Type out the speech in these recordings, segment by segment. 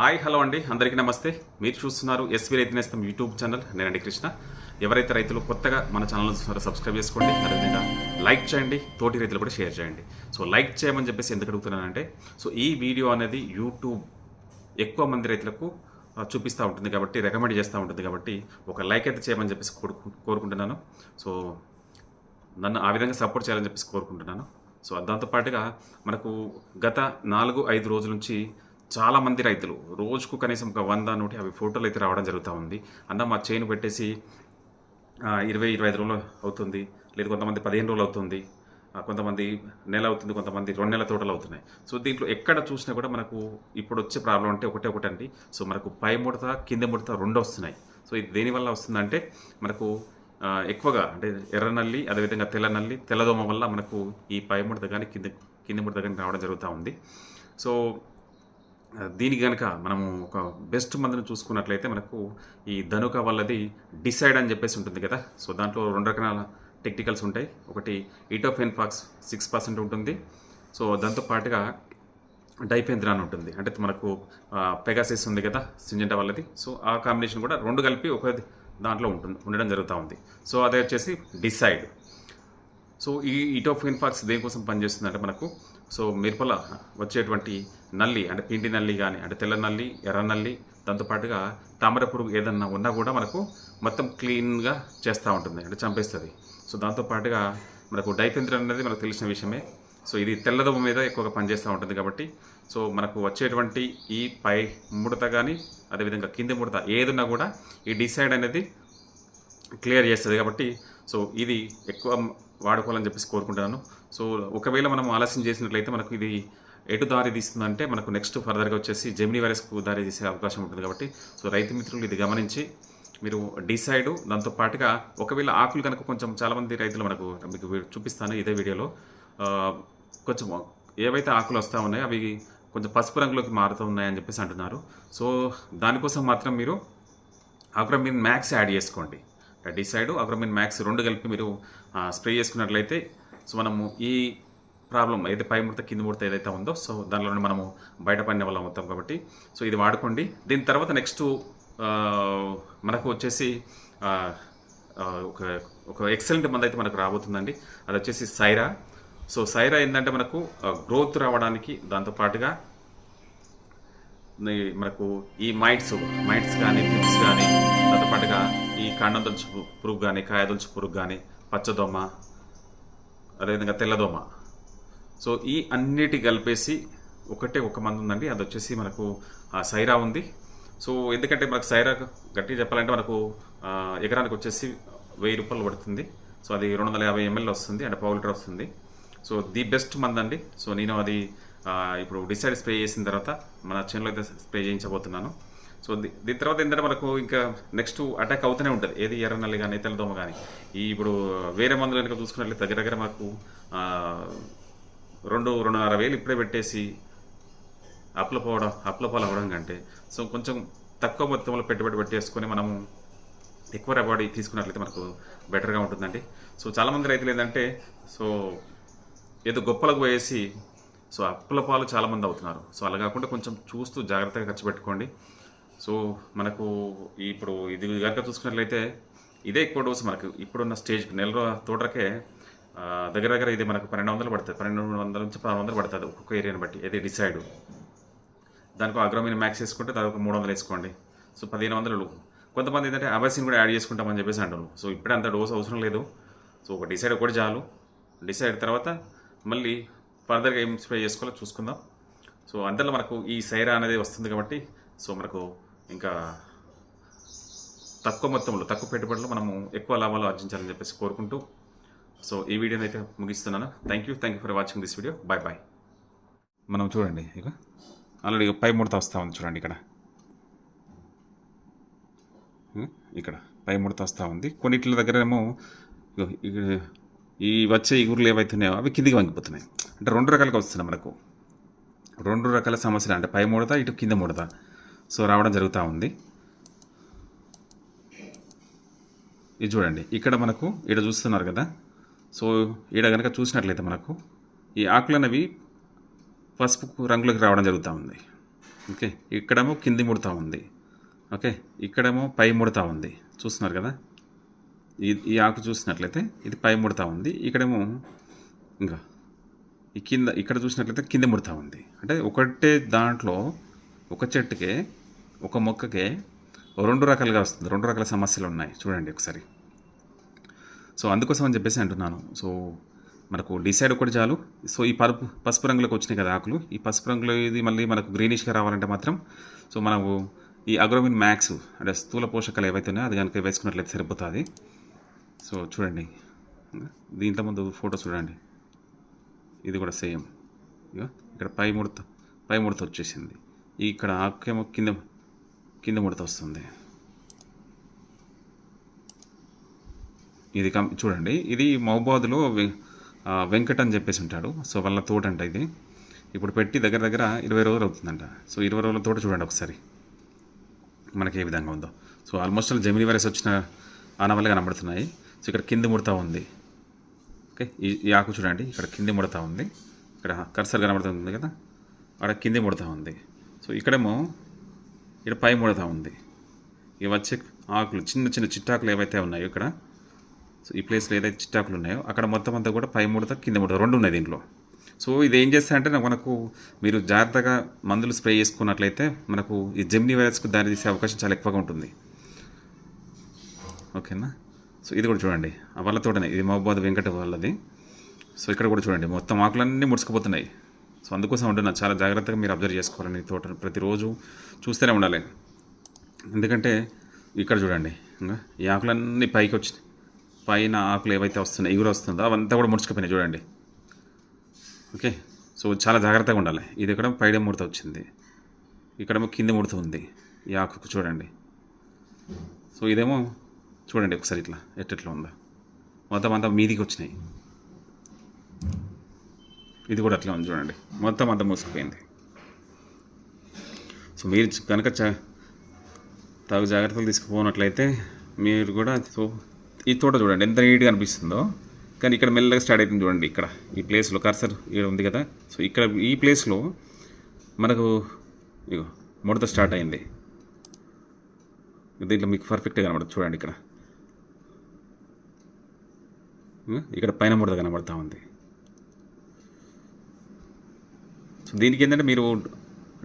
Hi hello అండి. అందరికీ నమస్తే. మీరు చూస్తున్నారు ఎస్వి రైతు నేస్తం యూట్యూబ్ ఛానల్. నేనండి కృష్ణ. ఎవరైతే రైతులు కొత్తగా మన ఛానల్ చూస్తున్నారో సబ్స్క్రైబ్ చేసుకోండి. అదేవిధంగా లైక్ చేయండి. తోటి రైతులు కూడా షేర్ చేయండి. సో లైక్ చేయమని చెప్పేసి ఎందుకు అడుగుతున్నానంటే సో ఈ వీడియో అనేది యూట్యూబ్ ఎక్కువ మంది రైతులకు చూపిస్తూ ఉంటుంది కాబట్టి రికమెండ్ చేస్తూ ఉంటుంది కాబట్టి ఒక లైక్ అయితే చేయమని చెప్పేసి కోరుకుంటున్నాను. సో నన్ను ఆ విధంగా సపోర్ట్ చేయాలని చెప్పేసి కోరుకుంటున్నాను. సో దాంతోపాటుగా మనకు గత నాలుగు ఐదు రోజుల నుంచి చాలామంది రైతులు రోజుకు కనీసం ఒక వంద నూట యాభై ఫోటోలు అయితే రావడం జరుగుతూ ఉంది. అన్న మా చైన్ పెట్టేసి ఇరవై ఇరవై ఐదు రోజులు అవుతుంది. లేదు కొంతమంది పదిహేను రోజులు అవుతుంది. కొంతమంది నెల అవుతుంది కొంతమంది రెండు నెలల తోటలు అవుతున్నాయి. సో దీంట్లో ఎక్కడ చూసినా కూడా మనకు ఇప్పుడు వచ్చే ప్రాబ్లం అంటే ఒకటే ఒకటి అండి సో మనకు పై ముడత కింద ముడత రెండు వస్తున్నాయి. సో ఇది దేనివల్ల వస్తుందంటే మనకు ఎక్కువగా అంటే ఎర్ర నల్లి అదేవిధంగా తెల్ల నల్లి తెల్లదోమ వల్ల మనకు ఈ పై ముడత కానీ కింద కింద ముడత కానీ రావడం జరుగుతూ ఉంది. సో దీనికి కనుక మనము ఒక బెస్ట్ మందుని చూసుకున్నట్లయితే మనకు ఈ ధనుక వల్లది డిసైడ్ అని చెప్పేసి ఉంటుంది కదా. సో దాంట్లో రెండు రకాల టెక్నికల్స్ ఉంటాయి. ఒకటి ఈటోఫెన్ఫాక్స్ సిక్స్ పర్సెంట్ ఉంటుంది. సో దాంతో పాటుగా డైఫెంద్రాన్ ఉంటుంది. అంటే మనకు పెగాసిస్ ఉంది కదా సింజెంటా వాళ్ళది సో ఆ కాంబినేషన్ కూడా రెండు కలిపి ఒక దాంట్లో ఉంటుంది ఉండడం జరుగుతూ ఉంది. సో అదే వచ్చేసి డిసైడ్. సో ఈ ఇటోఫిన్ఫాక్స్ దేనికోసం పనిచేస్తుందంటే మనకు సో మిరపల వచ్చేటువంటి నల్లి అంటే పిండి నల్లి కానీ అంటే తెల్ల నల్లి ఎర్ర నల్లి దాంతోపాటుగా తామర పురుగు ఏదన్నా ఉన్నా కూడా మనకు మొత్తం క్లీన్గా చేస్తూ ఉంటుంది అంటే చంపేస్తుంది. సో దాంతోపాటుగా మనకు డైఫెంద్రన్ అనేది మనకు తెలిసిన విషయమే. సో ఇది తెల్లదొమ్మ మీద ఎక్కువగా పనిచేస్తూ ఉంటుంది కాబట్టి సో మనకు వచ్చేటువంటి ఈ పై ముడత కానీ అదేవిధంగా కింది ముడత ఏదున్నా కూడా ఈ డిసైడ్ అనేది క్లియర్ చేస్తుంది కాబట్టి సో ఇది ఎక్కువ వాడుకోవాలని చెప్పేసి కోరుకుంటున్నాను. సో ఒకవేళ మనం ఆలస్యం చేసినట్లయితే మనకు ఇది ఎటు దారి తీస్తుందంటే మనకు నెక్స్ట్ ఫర్దర్గా వచ్చేసి జెమినీ వైరస్కు దారి తీసే అవకాశం ఉంటుంది కాబట్టి సో రైతు మిత్రులు ఇది గమనించి మీరు డిసైడ్ దాంతో పాటుగా ఒకవేళ ఆకులు కనుక కొంచెం చాలామంది రైతులు మనకు మీకు చూపిస్తాను ఇదే వీడియోలో. కొంచెం ఏవైతే ఆకులు వస్తూ ఉన్నాయో అవి కొంచెం పసుపు రంగులోకి మారుతూ ఉన్నాయని చెప్పేసి అంటున్నారు. సో దానికోసం మాత్రం మీరు అగ్రమిన్ మ్యాక్స్ యాడ్ చేసుకోండి. డిసైడ్. అగ్రోమిన్ మ్యాక్స్ రెండు కలిపి మీరు స్ప్రే చేసుకున్నట్లయితే సో మనము ఈ ప్రాబ్లం ఏదైతే పై ముడత కింద ముడత ఏదైతే ఉందో సో దానిలో నుండి మనము బయటపడిన వాళ్ళం అవుతాం కాబట్టి. సో ఇది వాడుకోండి. దీని తర్వాత నెక్స్ట్ మనకు వచ్చేసి ఒక ఒక ఎక్సలెంట్ మంది అయితే మనకు రాబోతుందండి. అది వచ్చేసి సైరా. సో సైరా ఏంటంటే మనకు గ్రోత్ రావడానికి దాంతోపాటుగా మనకు ఈ మైట్స్ మైట్స్ కానీ టిప్స్ కానీ దాంతోపాటుగా ఈ కాండం దొలుచు పురుగు కానీ కాయ కాయదొలుచు పురుగు కానీ పచ్చదోమ అదేవిధంగా తెల్లదోమ. సో ఈ అన్నిటి కలిపేసి ఒకటే ఒక మందు ఉందండి. అది వచ్చేసి మనకు సైరా ఉంది. సో ఎందుకంటే మనకు సైరా గట్టిగా చెప్పాలంటే మనకు ఎకరానికి వచ్చేసి వెయ్యి రూపాయలు పడుతుంది. సో అది రెండు వందల యాభై ఎంఎల్ వస్తుంది అంటే పావు లీటర్ వస్తుంది. సో ది బెస్ట్ మంది అండి సో నేను అది ఇప్పుడు డిసైడ్ స్ప్రే చేసిన తర్వాత మన చేనులో అయితే స్ప్రే చేయించబోతున్నాను. సో దీని తర్వాత ఏంటంటే మనకు ఇంకా నెక్స్ట్ అటాక్ అవుతూనే ఉంటుంది. ఏది ఎర్రనల్లి కానీ తెల్లదోమ కానీ ఈ ఇప్పుడు వేరే మందులు కనుక చూసుకున్నట్లయితే దగ్గర దగ్గర మాకు రెండు రెండున్నర వేలు ఇప్పుడే పెట్టేసి అప్ల పోవడం అప్ల అవ్వడం కంటే సో కొంచెం తక్కువ మొత్తంలో పెట్టుబడి పెట్టేసుకొని మనము ఎక్కువ రబడి తీసుకున్నట్లయితే మనకు బెటర్గా ఉంటుందండి. సో చాలామంది రైతులు ఏంటంటే సో ఏదో గొప్పలకు పోయేసి సో అప్పుల పాలు చాలామంది అవుతున్నారు. సో అలా కాకుండా కొంచెం చూస్తూ జాగ్రత్తగా ఖర్చు పెట్టుకోండి. సో మనకు ఇప్పుడు ఇది కనుక చూసుకున్నట్లయితే ఇదే ఎక్కువ డోసు మనకు ఇప్పుడున్న స్టేజ్ నెల తోటకే దగ్గర దగ్గర ఇది మనకు పన్నెండు వందలు పడుతుంది. పన్నెండు వందల నుంచి పదహారు వందలు పడుతుంది ఒక్కొక్క ఏరియాని బట్టి ఇది డిసైడ్. దానికి అగ్రమైన మ్యాక్స్ వేసుకుంటే దానికి మూడు వందలు వేసుకోండి. సో పదిహేను వందలు. కొంతమంది ఏంటంటే అబాసిన్ కూడా యాడ్ చేసుకుంటామని చెప్పేసి అంటారు సో ఇప్పుడే అంత డోస్ అవసరం లేదు. సో ఒక డిసైడ్ ఒకటి చాలు. డిసైడ్ తర్వాత మళ్ళీ ఫర్దర్గా ఏం స్ప్రే చేసుకోవాలో చూసుకుందాం. సో అంతలో మనకు ఈ సైరా అనేది వస్తుంది కాబట్టి సో మనకు ఇంకా తక్కువ మొత్తంలో తక్కువ పెట్టుబడిలో మనము ఎక్కువ లాభాలు ఆర్జించాలని చెప్పేసి కోరుకుంటూ సో ఈ వీడియోని అయితే ముగిస్తున్నాను. Thank you thank you for watching this video bye bye మనం చూడండి ఇక. ఆల్రెడీ పై ముడత వస్తూ ఉంది చూడండి ఇక్కడ. ఇక్కడ పై ముడత వస్తూ ఉంది. కొన్నిట్ల దగ్గరేమో ఈ వచ్చే ఇగురులు ఏవైతున్నాయో అవి కిందికి వంగిపోతున్నాయి. అంటే రెండు రకాలుగా వస్తున్నాయి మనకు. రెండు రకాల సమస్యలు అంటే పై ముడత ఇటు కింద ముడత. సో రావడం జరుగుతూ ఉంది. ఇది చూడండి. ఇక్కడ మనకు ఇక్కడ చూస్తున్నారు కదా. సో ఈడ కనుక చూసినట్లయితే మనకు ఈ ఆకులు అనేవి పసుపు రంగులోకి రావడం జరుగుతూ ఉంది. ఓకే? ఇక్కడేమో కింది ముడుతూ ఉంది. ఓకే? ఇక్కడేమో పై ముడత ఉంది. చూస్తున్నారు కదా? ఈ ఈ ఆకు చూసినట్లయితే ఇది పై ముడుతూ ఉంది. ఇక్కడేమో ఇంకా ఈ కింద ఇక్కడ చూసినట్లయితే కింద ముడుతూ ఉంది. అంటే ఒకటే దాంట్లో ఒక చెట్టుకే ఒక మొక్కకే రెండు రకాలుగా వస్తుంది. రెండు రకాల సమస్యలు ఉన్నాయి. చూడండి ఒకసారి. సో అందుకోసం అని చెప్పేసి అంటున్నాను. సో మనకు డిసైడ్ ఒకటి చాలు. సో ఈ పరుపు పసుపు రంగులోకి వచ్చినాయి కదా ఆకులు. ఈ పసుపు రంగులో ఇది మళ్ళీ మనకు గ్రీనిష్గా రావాలంటే మాత్రం సో మనము ఈ అగ్రోమిన్ మ్యాక్స్ అంటే స్థూల పోషకాలు ఏవైతే ఉన్నాయో అది కనుక వేసుకున్నట్లయితే సరిపోతుంది. సో చూడండి. దీంట్లో ముందు ఫోటో చూడండి. ఇది కూడా సేమ్. ఇక్కడ పై ముడత పై ముడత వచ్చేసింది. ఇక్కడ ఆకేమో కింద కింద ముడత వస్తుంది. ఇది కం చూడండి ఇది మహబాద్లో వె- వెంకట్ అని చెప్పేసి ఉంటాడు. సో వాళ్ళ తోట అంట ఇది. ఇప్పుడు పెట్టి దగ్గర దగ్గర ఇరవై రోజులు అవుతుందంట. సో ఇరవై రోజుల తోట చూడండి ఒకసారి. మనకి ఏ విధంగా ఉందో. సో ఆల్మోస్ట్ జమినీ వైరస్ వచ్చిన ఆనవల్ల కనబడుతున్నాయి. సో ఇక్కడ కింది ముడతా ఉంది. ఓకే ఈ ఈ ఆకు చూడండి ఇక్కడ కింది ముడతా ఉంది. ఇక్కడ కర్సర్ కనబడుతుంది కదా. అక్కడ కింది ముడతా ఉంది. సో ఇక్కడేమో ఇక్కడ పై ముడత ఉంది. ఇవి వచ్చే ఆకులు చిన్న చిన్న చిట్టాకులు ఏవైతే ఉన్నాయో ఇక్కడ సో ఈ ప్లేస్లో ఏదైతే చిట్టాకులు ఉన్నాయో అక్కడ మొత్తం అంతా కూడా పై ముడత కింద ముడత రెండు ఉన్నాయి దీంట్లో. సో ఇది ఏం చేస్తాయంటే మనకు మీరు జాగ్రత్తగా మందులు స్ప్రే చేసుకున్నట్లయితే మనకు ఈ జెమ్ని వైరస్కు దారి తీసే అవకాశం చాలా ఎక్కువగా ఉంటుంది. ఓకేనా? సో ఇది కూడా చూడండి. ఆ వాళ్ళ తోటనే. ఇది మహబాద్ వెంకట వాళ్ళది సో ఇక్కడ కూడా చూడండి. మొత్తం ఆకులన్నీ ముడుచుకుపోతున్నాయి. సో అందుకోసం ఉంటున్నా చాలా జాగ్రత్తగా మీరు అబ్జర్వ్ చేసుకోవాలండి ఈ తోటను ప్రతిరోజు చూస్తూనే ఉండాలి. ఎందుకంటే ఇక్కడ చూడండి ఇంకా ఈ ఆకులన్నీ పైకి వచ్చినాయి. పైన ఆకులు ఏవైతే వస్తున్నాయి ఎగురు వస్తుందో అవంతా కూడా ముడుచుకుపోయినాయి చూడండి. ఓకే? సో చాలా జాగ్రత్తగా ఉండాలి. ఇది ఇక్కడ పైడే ముడత వచ్చింది. ఇక్కడేమో కింద ముడత ఉంది ఈ ఆకుకు చూడండి. సో ఇదేమో చూడండి ఒకసారి ఇట్లా ఎట్టెట్లా ఉందో. మొత్తం అంతా మీదికి వచ్చినాయి. ఇది కూడా అట్లా ఉంది చూడండి. మొత్తం అంత మూసుకుపోయింది. సో మీరు కనుక తగు జాగ్రత్తలు తీసుకుపోనట్లయితే మీరు కూడా సో ఈ తోట చూడండి ఎంత నీట్గా అనిపిస్తుందో. కానీ ఇక్కడ మెల్లగా స్టార్ట్ అవుతుంది చూడండి ఇక్కడ. ఈ ప్లేస్లో కర్సర్ ఇక్కడ ఉంది కదా. సో ఇక్కడ ఈ ప్లేస్లో మనకు ఇగో ముడత స్టార్ట్ అయింది. దీంట్లో మీకు పర్ఫెక్ట్గా కనబడదు చూడండి ఇక్కడ. ఇక్కడ పైన ముడత కనబడతా ఉంది. సో దీనికి ఏంటంటే మీరు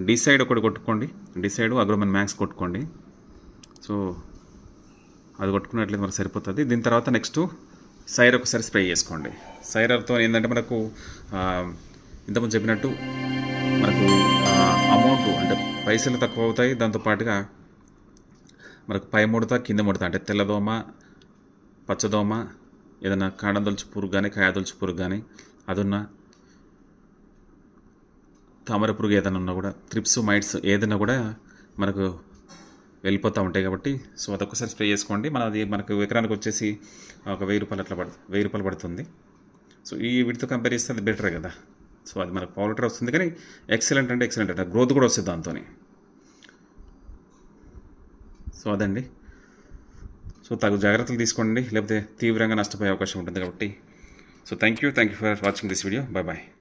డిసైడ్ ఒకటి కొట్టుకోండి. డిసైడ్ అగ్రోమెన్ మ్యాక్స్ కొట్టుకోండి. సో అది కొట్టుకున్నట్లయితే మనకు సరిపోతుంది. దీని తర్వాత నెక్స్ట్ సైర్ ఒకసారి స్ప్రే చేసుకోండి. సైరర్తో ఏంటంటే మనకు ఇంతకుముందు చెప్పినట్టు మనకు అమౌంట్ అంటే పైసలు తక్కువ అవుతాయి. దాంతోపాటుగా మనకు పై ముడత కింద ముడత అంటే తెల్లదోమ పచ్చదోమ ఏదైనా కాండదొలుచు పురుగు కానీ కాయదొలుచు పురుగు కానీ అదున్నా తామర పురుగు ఏదైనా ఉన్నా కూడా త్రిప్స్ మైట్స్ ఏదైనా కూడా మనకు వెళ్ళిపోతూ ఉంటాయి కాబట్టి సో అదొకసారి స్ప్రే చేసుకోండి. మన అది మనకు ఎకరానికి వచ్చేసి ఒక వెయ్యి రూపాయలు అట్లా పడుతుంది వెయ్యి రూపాయలు పడుతుంది. సో ఈ వీటితో కంపేర్ చేస్తే అది బెటర్ కదా. సో అది మనకు పౌడర్ వస్తుంది కానీ ఎక్సలెంట్ అంటే ఎక్సలెంట్ అంటే. గ్రోత్ కూడా వస్తుంది దాంతో సో అదండి. సో తగు జాగ్రత్తలు తీసుకోండి లేకపోతే తీవ్రంగా నష్టపోయే అవకాశం ఉంటుంది కాబట్టి. So thank you thank you for watching this video bye bye